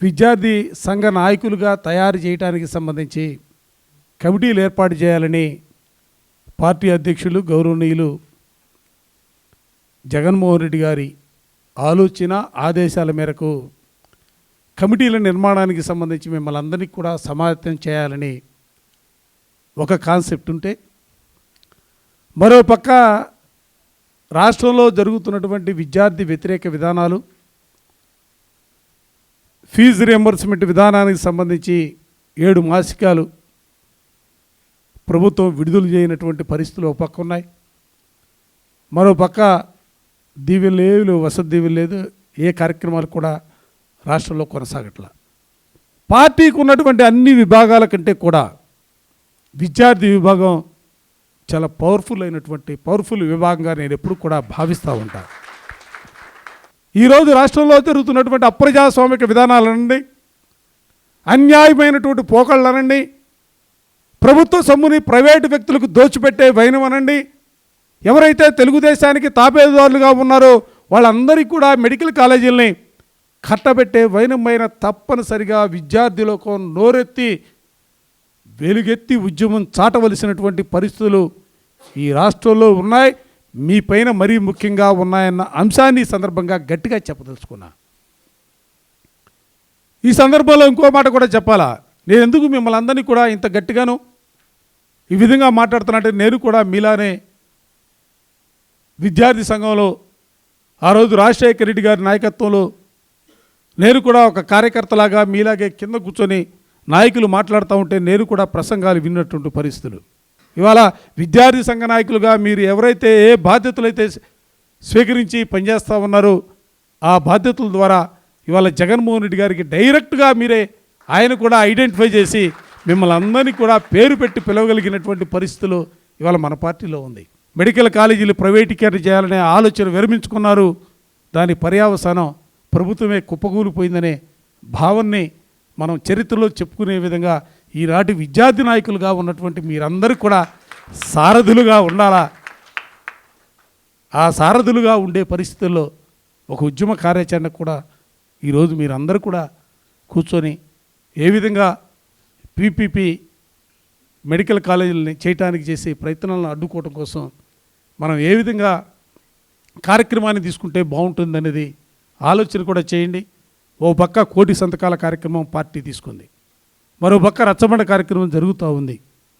విద్యార్థి సంఘ నాయకులుగా తయారు చేయడానికి సంబంధించి కమిటీలు ఏర్పాటు చేయాలని పార్టీ అధ్యక్షులు గౌరవనీయులు జగన్మోహన్ రెడ్డి గారి ఆలోచన ఆదేశాల మేరకు కమిటీల నిర్మాణానికి సంబంధించి మిమ్మల్ని అందరినీ కూడా సమాయత్తం చేయాలని ఒక కాన్సెప్ట్ ఉంటే మరోపక్క రాష్ట్రంలో జరుగుతున్నటువంటి విద్యార్థి వ్యతిరేక విధానాలు ఫీజు రియంబర్స్మెంట్ విధానానికి సంబంధించి ఏడు మాసికాలు ప్రభుత్వం విడుదల చేయనటువంటి పరిస్థితులు ఒక పక్క ఉన్నాయి. మరో పక్క దీవెలు లేవు వసతి దీవెలు లేదు ఏ కార్యక్రమాలు కూడా రాష్ట్రంలో కొనసాగట్ల. పార్టీకి ఉన్నటువంటి అన్ని విభాగాల కంటే కూడా విద్యార్థి విభాగం చాలా పవర్ఫుల్ అయినటువంటి పవర్ఫుల్ విభాగంగా నేను ఎప్పుడు కూడా భావిస్తూ ఉంటాను ఈరోజు రాష్ట్రంలో జరుగుతున్నటువంటి అప్రజాస్వామిక విధానాలనండి అన్యాయమైనటువంటి పోకళ్ళనండి ప్రభుత్వ సొమ్ముని ప్రైవేటు వ్యక్తులకు దోచిపెట్టే వైనమనండి. ఎవరైతే తెలుగుదేశానికి తాపేదారులుగా ఉన్నారో వాళ్ళందరికీ కూడా మెడికల్ కాలేజీలని కట్టబెట్టే వైనమైన తప్పనిసరిగా విద్యార్థి లోకం నోరెత్తి వెలుగెత్తి ఉద్యమం చాటవలసినటువంటి పరిస్థితులు ఈ రాష్ట్రంలో ఉన్నాయి. మీ పైన మరీ ముఖ్యంగా ఉన్నాయన్న అంశాన్ని సందర్భంగా గట్టిగా చెప్పదలుచుకున్నా. ఈ సందర్భంలో ఇంకో మాట కూడా చెప్పాలా? నేను ఎందుకు మిమ్మల్ని అందరినీ కూడా ఇంత గట్టిగాను ఈ విధంగా మాట్లాడుతున్నట్టు నేను కూడా మీలానే విద్యార్థి సంఘంలో ఆ రోజు రాజశేఖర రెడ్డి గారి నాయకత్వంలో నేను కూడా ఒక కార్యకర్తలాగా మీలాగే కింద కూర్చొని నాయకులు మాట్లాడుతూ ఉంటే నేను కూడా ప్రసంగాలు విన్నటువంటి పరిస్థితులు. ఇవాళ విద్యార్థి సంఘ నాయకులుగా మీరు ఎవరైతే ఏ బాధ్యతలైతే స్వీకరించి పనిచేస్తూ ఉన్నారో ఆ బాధ్యతల ద్వారా ఇవాళ జగన్మోహన్ రెడ్డి గారికి డైరెక్ట్గా మీరే ఆయన కూడా ఐడెంటిఫై చేసి మిమ్మల్ని అందరినీ కూడా పేరు పెట్టి పిలవగలిగినటువంటి పరిస్థితులు ఇవాళ మన పార్టీలో ఉంది. మెడికల్ కాలేజీలు ప్రైవేటీకరణ చేయాలనే ఆలోచన విరమించుకున్నారు. దాని పర్యావసానం ప్రభుత్వమే కుప్పకూలిపోయిందనే భావన్ని మనం చరిత్రలో చెప్పుకునే విధంగా ఈనాటి విద్యార్థి నాయకులుగా ఉన్నటువంటి మీరందరూ కూడా సారథులుగా ఉండాలా? ఆ సారథులుగా ఉండే పరిస్థితుల్లో ఒక ఉద్యమ కార్యాచరణ కూడా ఈరోజు మీరందరూ కూడా కూర్చొని ఏ విధంగా పీపీపీ మెడికల్ కాలేజీలని చేయటానికి చేసే ప్రయత్నాలను అడ్డుకోవడం కోసం మనం ఏ విధంగా కార్యక్రమాన్ని తీసుకుంటే బాగుంటుందనేది ఆలోచన కూడా చేయండి. ఓ పక్క కోటి సంతకాల కార్యక్రమం పార్టీ తీసుకుంది. మరో పక్క రచ్చబండ కార్యక్రమం జరుగుతూ ఉంది.